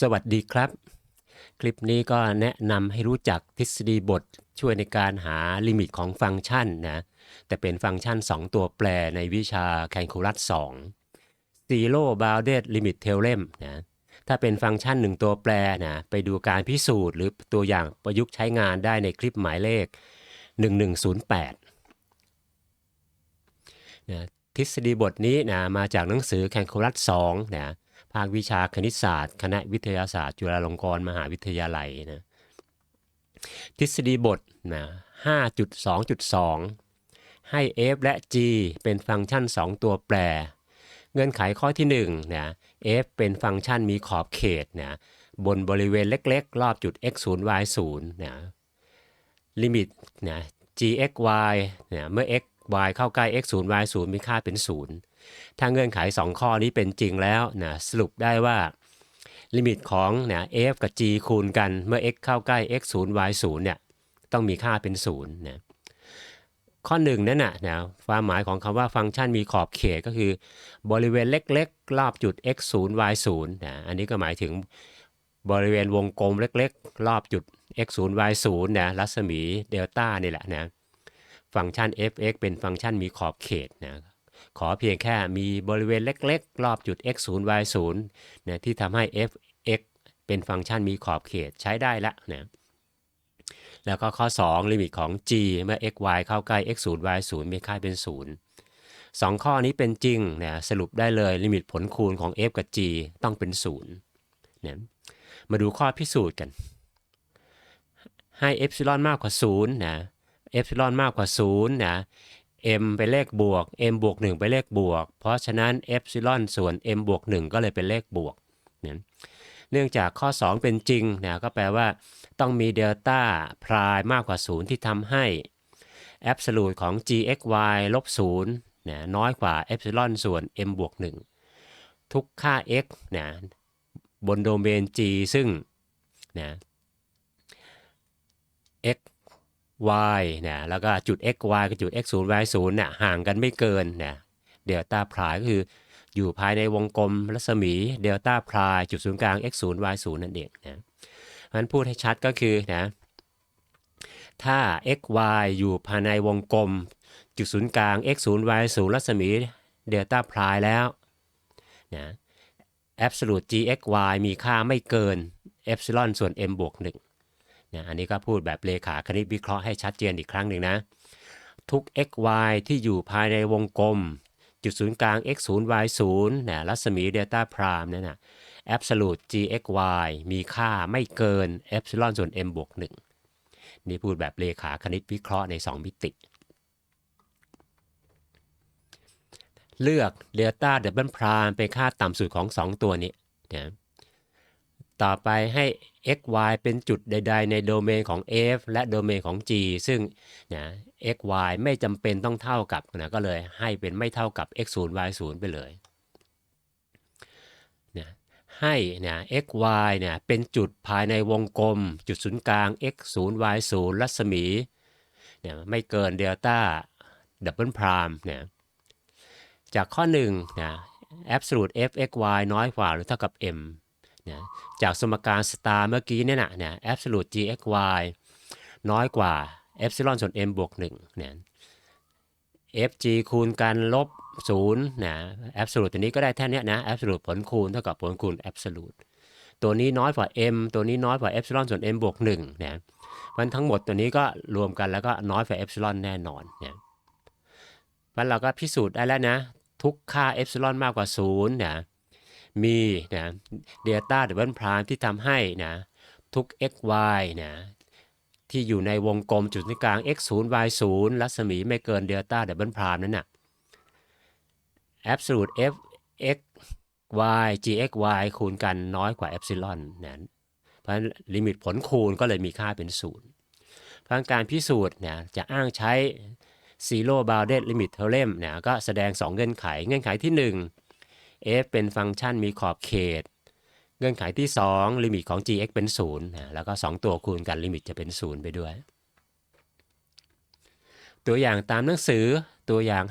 สวัสดีครับ คลิปนี้ก็แนะนำให้รู้จักทฤษฎีบทช่วยในการหาลิมิตของฟังก์ชันนะแต่เป็นฟังก์ชัน 2 ตัวแปรในวิชา Calculus 2 Zero Bounded Limit Theorem นะถ้าเป็นฟังก์ชัน 1 ตัวแปรนะไปดูการพิสูจน์หรือตัวอย่างประยุกต์ใช้งานได้ในคลิปหมายเลข 1108นะทฤษฎีบทนี้นะมาจากหนังสือ Calculus 2นะ ภาควิชาคณิตศาสตร์ คณะวิทยาศาสตร์ จุฬาลงกรณ์มหาวิทยาลัยนะทฤษฎีบทนะ5.2.2 ให้ f และ g เป็นฟังก์ชัน 2 ตัวแปร เงื่อนไขข้อที่1นะ f เป็นฟังก์ชันมีขอบเขตนะบนบริเวณเล็กๆ รอบจุด x 0 y 0นะลิมิตนะ g x y นะเมื่อ x y เข้าใกล้ x 0 y 0มีค่าเป็น 0 ถ้าเงื่อนไข 2 ข้อนี้เป็นจริงแล้วนะสรุปได้ว่าลิมิตของนะ f กับ g คูณกันเมื่อ x เข้าใกล้ x 0 y 0เนี่ยต้องมีค่าเป็น0นะข้อหนึ่งนั่นนะนะความหมายของคำว่าฟังก์ชันมีขอบเขตก็คือ บริเวณเล็กๆ รอบจุด x 0 y 0นะอันนี้ก็หมายถึงบริเวณวงกลมเล็กๆ รอบจุด x 0 y 0นะรัศมีเดลต้านี่แหละนะฟังก์ชัน f(x) เป็นฟังก์ชันมีขอบเขตนะ ขอเพียงแค่มีบริเวณเล็กๆ รอบจุด x 0 y 0นะที่ทำให้ f(x) เป็นฟังก์ชันมีขอบเขตใช้ได้ละนะแล้วก็ข้อ 2 ลิมิตของ g เมื่อ x y เข้าใกล้ x 0 y 0มีค่าเป็น0สองข้อนี้เป็นจริงนะสรุปได้เลยลิมิตผลคูณของ f กับ g ต้องเป็น0นะมาดูข้อพิสูจน์กัน ให้เอ p ซิลอนมากกว่า0นะเอ p ซิลอนมากกว่า0นะ m เป็นเลขบวก m บวก 1 เป็นเลขบวก เพราะฉะนั้นเอ p ซิลอนส่วน m บวก 1 ก็เลยเป็นเลขบวกนเนื่องจากข้อ 2 เป็นจริงนะก็แปลว่า ต้องมีเดลต้าพรายมากกว่า 0 ที่ทำให้แอบสูตของ gxy ลบ0นะน้อยกว่าเอ p ซิลอนส่วน m บวก 1 ทุกค่า x นะบนโดเมน g ซึ่งนะ x y นะแล้วก็จุด x y กับจุด x 0 y 0นะห่างกันไม่เกินนะเดลต้าพรายก็คืออยู่ภายในวงกลมรัศมีเดลต้าพรายจุดศูนย์กลาง x 0 y 0นั่นเองนะเพราะฉะนั้นพูดให้ชัดก็คือนะถ้า x y อยู่ภายในวงกลม จุดศูนย์กลาง x 0 y 0รัศมีเดลต้าพรายแล้วนะ absolute g x y มีค่าไม่เกินเอ p ซิลอนส่วน m บวก1 นะอันนี้ก็พูดแบบเลขาคณิตวิเคราะห์ให้ชัดเจนอีกครั้งหนึ่งนะ ทุก x y ที่อยู่ภายในวงกลม จุดศูนย์กลาง x 0 y 0นะรัศมีเดลต้าพรามนั่นนะ absolute g x y มีค่าไม่เกินเอ p ซิลอนส่วน m บวก1นี่พูดแบบเลขาคณิตวิเคราะห์ใน 2 มิติเลือกเดลต้าดับเบิลพรามเป็นค่าต่ำสุดของ 2 ตัวนี้นะ ต่อไปให้ x y เป็นจุดใด ๆ ในโดเมนของ f และโดเมนของ g ซึ่งนะ x y ไม่จำเป็นต้องเท่ากับนะก็เลยให้เป็นไม่เท่ากับ x 0 y 0ไปเลยนะให้นะ x y เนี่ยเป็นจุดภายในวงกลม จุดศูนย์กลาง x 0 y 0รัศมีเนี่ยไม่เกินเดลต้าดับเบิลพรามเนี่ยจากข้อ1นะ absolute f x y น้อยกว่าหรือเท่ากับ m นะจากสมการสตาร์เมื่อกี้เนี่ยนะเนี่ย absolute g x y น้อยกว่า epsilon ส่วน m บวก1เนี่ย f g คูณกันลบ0นะ absolute ตัวนี้ก็ได้แท่นี้นะ absolute ผลคูณเท่ากับผลคูณ absolute ตัวนี้น้อยกว่า m ตัวนี้น้อยกว่า epsilon ส่วน m บวก1นะมันทั้งหมดตัวนี้ก็รวมกันแล้วก็น้อยกว่า epsilon แน่นอนเนี่ยมันเราก็พิสูจน์ได้แล้วนะ ทุกค่า epsilon มากกว่า0นะ มีนะเดลต้าดับเบิลพรามที่ทำให้นะทุก x y นะที่อยู่ในวงกลมจุดศูนย์กลาง x 0 y 0รัศมีไม่เกินเดลต้าดับเบิลพรามนั้นนะ่ะ absolute f x y g x y คูณกันน้อยกว่าเอ p ซิลอนนะเพราะลิมิตผลคูณก็เลยมีค่าเป็นศูนย์เพราะการพิสูจน์นะจะอ้างใช้ zero bounded limit theorem นะก็แสดง 2 เงื่อนไข เงื่อนไขที่ 1 f เป็นฟังก์ชันมีขอบเขต เงื่อนไขที่ 2 ลิมิตของ gx เป็น0นะแล้วก็ 2 ตัวคูณกันลิมิตจะเป็น 0 ไปด้วย ตัวอย่างตามหนังสือตัวอย่าง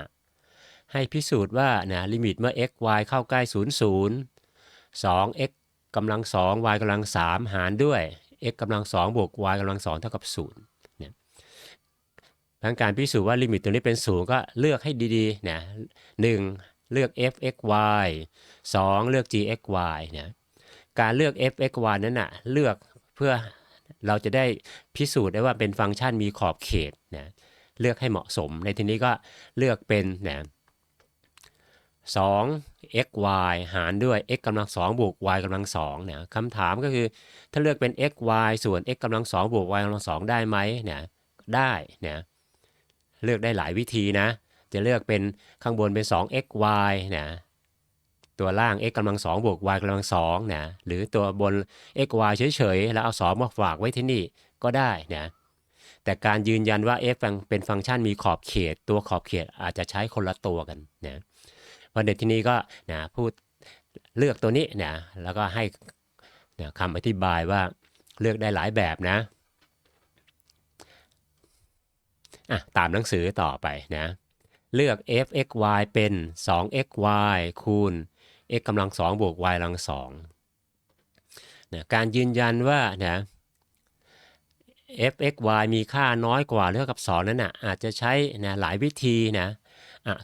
5.2.5 ให้พิสูจน์ว่านะลิมิตเมื่อ x y เข้าใกล้ 0 0 2 x กำลัง 2 y กำลัง 3 หารด้วย x กำลัง 2 บวก y กำลัง 2 เท่ากับ0เนี่ยทั้งการพิสูจน์ว่าลิมิตตัวนี้เป็น0ก็เลือกให้ดีๆนะหนึ่ง เลือก f x y 2 เลือก g x y นะการเลือก f x y นั้นนะเลือกเพื่อเราจะได้พิสูจน์ได้ว่าเป็นฟังก์ชันมีขอบเขตนะเลือกให้เหมาะสม ในทีนี้ก็เลือกเป็นนะ2 x y หารด้วย x กำลัง2บวก y กำลัง2นะคำถามก็คือถ้าเลือกเป็น x y ส่วน x กำลัง2บวก y กำลัง2ได้ไหมนะได้นะเลือกได้หลายวิธีนะ จะเลือกเป็นข้างบนเป็น 2 x y นะตัวล่าง x กำลัง2บวก y กำลัง2นะหรือตัวบน x y เฉยๆ แล้วเอา2มาฝากไว้ที่นี่ก็ได้นะแต่การยืนยันว่า f เป็นฟังก์ชันมีขอบเขต ตัวขอบเขตอาจจะใช้คนละตัวกันนะวันเด็กที่นี้ก็นะพูดเลือกตัวนี้นะแล้วก็ให้นะคำอธิบายว่าเลือกได้หลายแบบนะอะตามหนังสือต่อไปนะ เลือก f x y เป็น 2 x y คูณ x กำลัง 2 บวก y กำลัง2นะการยืนยันว่านะ f x y มีค่าน้อยกว่าหรือเท่ากับ 2 นั้นนะอาจจะใช้นะหลายวิธีนะ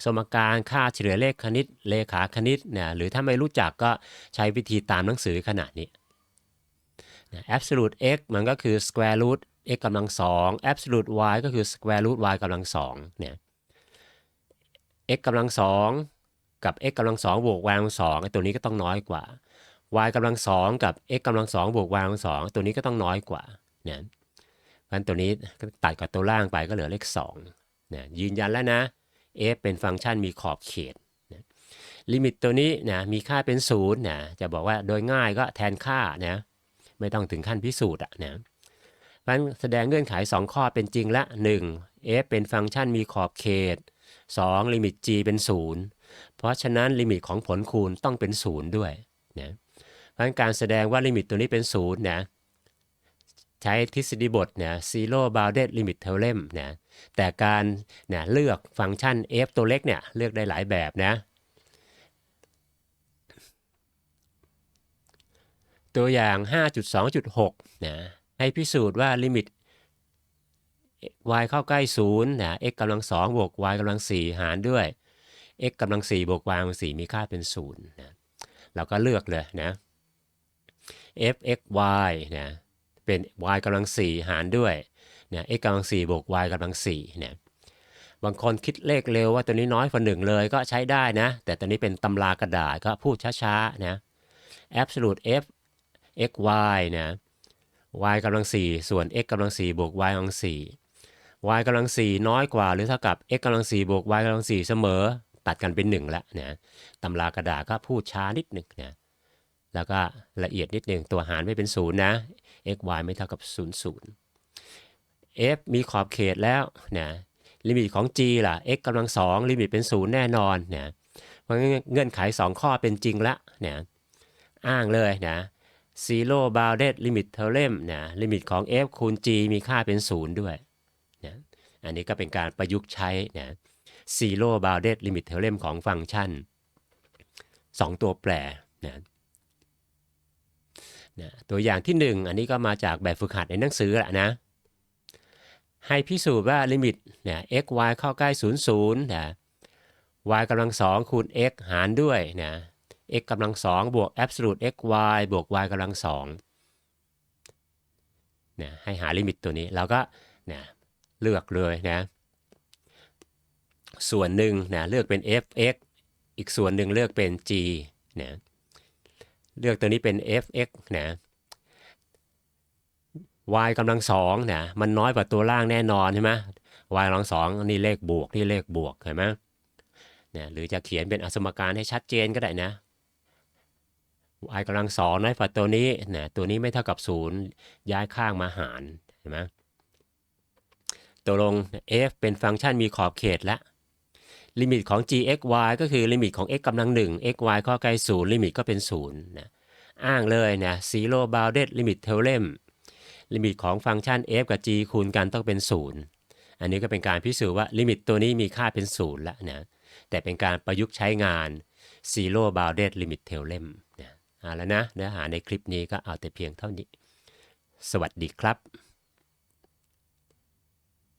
สมการค่าเฉลี่ยเลขคณิต เลขาคณิตนะหรือถ้าไม่รู้จักก็ใช้วิธีตามหนังสือขนาดนี้นะ absolute x มันก็คือ square root x กำลัง2 absolute y ก็คือ square root y กำลัง2เนี่ย x กำลัง2กับ x กำลัง2บวก y กำลัง2ไอ้ตัวนี้ก็ต้องน้อยกว่า y กำลัง2กับ x กำลัง2บวก y กำลัง2ตัวนี้ก็ต้องน้อยกว่าเนี่ยเพราะฉะนั้นตัวนี้ตัดกับตัวล่างไปก็เหลือเลข2เนี่ยยืนยันแล้วนะ f เป็นฟังก์ชันมีขอบเขตนะลิมิตตัวนี้นะมีค่าเป็นศูนย์นะจะบอกว่าโดยง่ายก็แทนค่านะไม่ต้องถึงขั้นพิสูจน์อะนะเพราะฉะนั้นแสดงเงื่อนไข 2 ข้อเป็นจริงละ 1 f เป็นฟังก์ชันมีขอบเขต 2 ลิมิต g เป็น 0 เพราะฉะนั้นลิมิตของผลคูณต้องเป็น 0 ด้วยนะเพราะการแสดงว่าลิมิตตัวนี้เป็น0นะใช้ทฤษฎีบทเนี่ย zero bounded limit theorem นะแต่การเนี่ยเลือกฟังก์ชัน f ตัวเล็กเนี่ยเลือกได้หลายแบบนะตัวอย่าง 5.2.6นะให้พิสูจน์ว่าลิมิต y เข้าใกล้0นะ x กำลัง2บวก y กำลัง4หารด้วย x กำลัง4บวก y กำลัง4มีค่าเป็น0นะเราก็เลือกเลยนะ f x y นะเป็น y กำลัง4หารด้วยเนี่ย x กำลัง4บวก y กำลัง4เนี่ยบางคนคิดเลขเร็วว่าตัวนี้น้อยกว่า1เลยก็ใช้ได้นะ แต่ตัวนี้เป็นตำรากระดาษก็พูดช้าๆนะ absolute f x y นะ y กำลัง4ส่วน x กำลัง4บวก y กำลัง4 y กำลัง4น้อยกว่า หรือเท่ากับ x กำลัง4บวก y กำลัง4เสมอ ตัดกันเป็น1แล้วนะตำรากระดาษก็พูดช้านิดหนึ่งนะแล้วก็ละเอียดนิดหนึ่งตัวหารไม่เป็น0นะ x y ไม่เท่ากับ0 0 f มีขอบเขตแล้วนะลิมิตของ g ล่ะ x กำลัง2ลิมิตเป็น0แน่นอนนะเพราะเงื่อนไข 2 ข้อเป็นจริงละนะอ้างเลยนะ zero bounded limit theorem นะลิมิตของ f คูณ g มีค่าเป็น0ด้วย อันนี้ก็เป็นการประยุกต์ใช้นะ zero bounded limit theorem ของฟังก์ชัน 2 ตัวแปรนะนะตัวอย่างที่ 1 อันนี้ก็มาจากแบบฝึกหัดในหนังสือแหละนะ ให้พิสูจน์ว่าลิมิตเนี่ย x y เข้าใกล้ 0 0นะ y กำลัง2คูณ x หารด้วยนะ x กำลัง2บวก absolute x y บวก y กำลัง2นะให้หาลิมิตตัวนี้เราก็นะ เลือกเลยนะ ส่วนหนึ่งนะเลือกเป็น f(x) อีกส่วนหนึ่งเลือกเป็น g นะเลือกตัวนี้เป็น f(x) นะ y กำลังสองนะมันน้อยกว่าตัวล่างแน่นอนใช่ไหม y กำลังสองนี่เลขบวกนี่เลขบวกเห็นไหมเนี่ยหรือจะเขียนเป็นอสมการให้ชัดเจนก็ได้นะ y กำลังสองน้อยกว่าตัวนี้นะตัวนี้ไม่เท่ากับศูนย์ย้ายข้างมาหารเห็นไหม ตัวลง f เป็นฟังก์ชันมีขอบเขตและลิมิตของ g x y ก็คือลิมิตของ x กำลัง1 x y ข้อใกล้0ลิมิตก็เป็น0นะอ้างเลยนะ zero bounded limit theorem ลิมิตของฟังก์ชัน f กับ g คูณกันต้องเป็น0อันนี้ก็เป็นการพิสูจน์ว่าลิมิตตัวนี้มีค่าเป็น0แล้วนะแต่เป็นการประยุกต์ใช้งาน zero bounded limit theorem นะเอาแล้วนะเนื้อหาในคลิปนี้ก็เอาแต่เพียงเท่านี้ สวัสดีครับ